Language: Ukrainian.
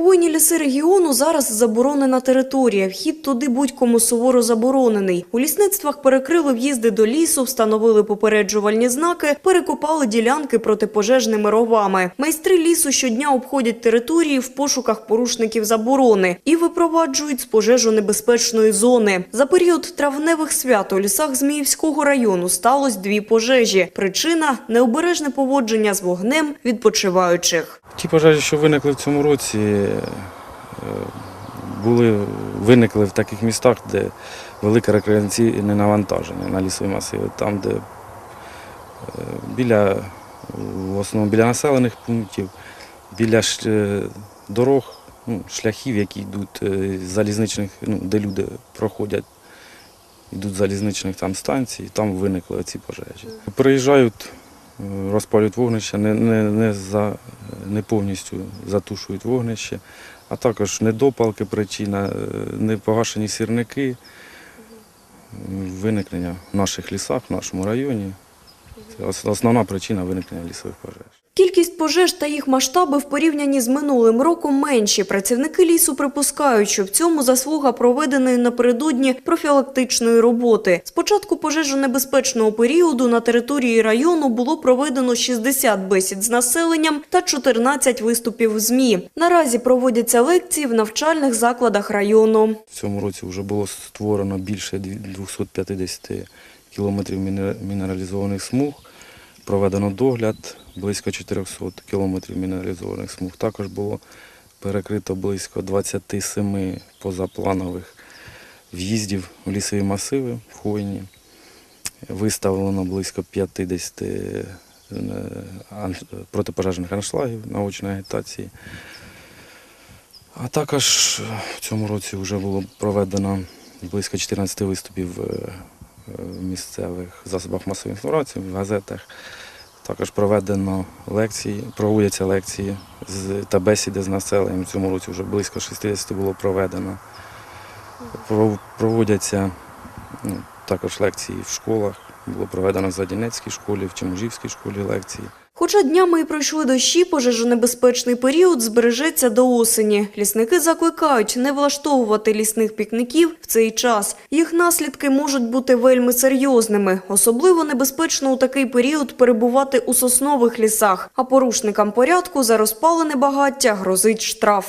Хвойні ліси регіону зараз заборонена територія. Вхід туди будь-кому суворо заборонений. У лісництвах перекрили в'їзди до лісу, встановили попереджувальні знаки, перекопали ділянки протипожежними ровами. Майстри лісу щодня обходять території в пошуках порушників заборони і випроваджують з пожежонебезпечної зони. За період травневих свят у лісах Зміївського району сталося дві пожежі. Причина – необережне поводження з вогнем відпочиваючих. Ті пожежі, що виникли в цьому році, були, виникли в таких містах, де велике рекреаційне навантаження на лісові масиви. Там, де е, біля, в основному біля населених пунктів, біля е, дорог, ну, шляхів, які йдуть е, залізничних, ну, де люди проходять, йдуть залізничних там станцій, там виникли ці пожежі. Приїжджають, е, розпалюють вогнище, не, не, не, за, не повністю затушують вогнище, а також недопалки причина, е, непогашені сірники, виникнення в наших лісах, в нашому районі. Це основна причина виникнення лісових пожеж. Кількість пожеж та їх масштаби в порівнянні з минулим роком менші. Працівники лісу припускають, що в цьому заслуга проведеної напередодні профілактичної роботи. З початку пожежонебезпечного періоду на території району було проведено 60 бесід з населенням та 14 виступів в ЗМІ. Наразі проводяться лекції в навчальних закладах району. В цьому році вже було створено більше дві- 250 кілометрів мінералізованих смуг. Проведено догляд близько 400 кілометрів мінералізованих смуг. Також було перекрито близько 27 позапланових в'їздів в лісові масиви в хвойні. Виставлено близько 50 е, протипожежних аншлагів наочної агітації. А також е, в цьому році вже було проведено близько 14 виступів е, в місцевих засобах масової інформації, в газетах. Також проведено лекції, проводяться лекції та бесіди з населенням. Цьому році вже близько 60 було проведено. Пров- Проводяться ну, також лекції в школах. Було проведено в Задінецькій школі, в Чемужівській школі лекції. Хоча днями і пройшли дощі, пожежонебезпечний період збережеться до осені. Лісники закликають не влаштовувати лісних пікників в цей час. Їх наслідки можуть бути вельми серйозними. Особливо небезпечно у такий період перебувати у соснових лісах, а порушникам порядку за розпалене багаття грозить штраф.